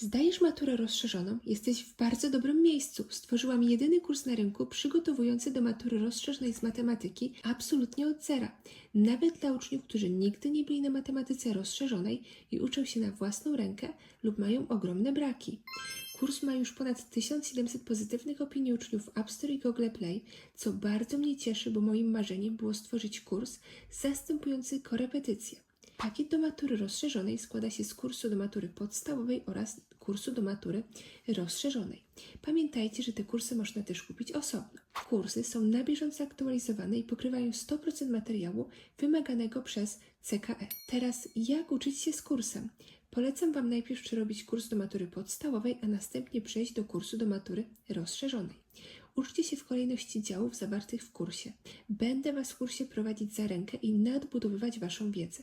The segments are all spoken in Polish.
Zdajesz maturę rozszerzoną, jesteś w bardzo dobrym miejscu. Stworzyłam jedyny kurs na rynku przygotowujący do matury rozszerzonej z matematyki absolutnie od zera. Nawet dla uczniów, którzy nigdy nie byli na matematyce rozszerzonej i uczą się na własną rękę lub mają ogromne braki. Kurs ma już ponad 1700 pozytywnych opinii uczniów w App Store i Google Play, co bardzo mnie cieszy, bo moim marzeniem było stworzyć kurs zastępujący korepetycje. Pakiet do matury rozszerzonej składa się z kursu do matury podstawowej oraz kursu do matury rozszerzonej. Pamiętajcie, że te kursy można też kupić osobno. Kursy są na bieżąco aktualizowane i pokrywają 100% materiału wymaganego przez CKE. Teraz jak uczyć się z kursem? Polecam Wam najpierw przerobić kurs do matury podstawowej, a następnie przejść do kursu do matury rozszerzonej. Uczcie się w kolejności działów zawartych w kursie. Będę Was w kursie prowadzić za rękę i nadbudowywać Waszą wiedzę.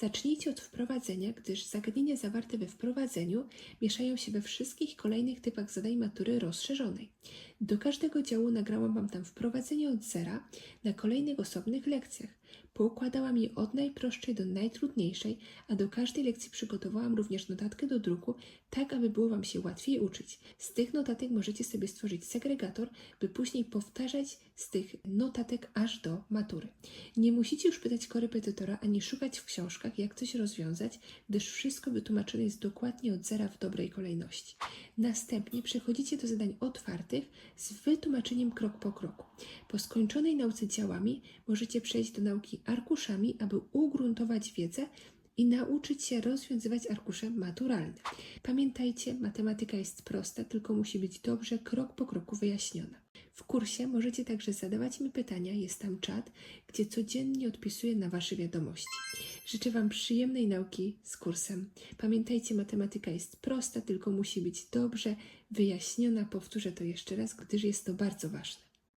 Zacznijcie od wprowadzenia, gdyż zagadnienia zawarte we wprowadzeniu mieszają się we wszystkich kolejnych typach zadań matury rozszerzonej. Do każdego działu nagrałam Wam tam wprowadzenie od zera na kolejnych osobnych lekcjach. Poukładałam je od najprostszej do najtrudniejszej, a do każdej lekcji przygotowałam również notatkę do druku, tak aby było Wam się łatwiej uczyć. Z tych notatek możecie sobie stworzyć segregator, by później powtarzać z tych notatek aż do matury. Nie musicie już pytać korepetytora ani szukać w książkach, jak coś rozwiązać, gdyż wszystko wytłumaczone jest dokładnie od zera w dobrej kolejności. Następnie przechodzicie do zadań otwartych z wytłumaczeniem krok po kroku. Po skończonej nauce działami możecie przejść do nauki arkuszami, aby ugruntować wiedzę i nauczyć się rozwiązywać arkusze maturalne. Pamiętajcie, matematyka jest prosta, tylko musi być dobrze krok po kroku wyjaśniona. W kursie możecie także zadawać mi pytania, jest tam czat, gdzie codziennie odpisuję na Wasze wiadomości. Życzę Wam przyjemnej nauki z kursem. Pamiętajcie, matematyka jest prosta, tylko musi być dobrze wyjaśniona. Powtórzę to jeszcze raz, gdyż jest to bardzo ważne.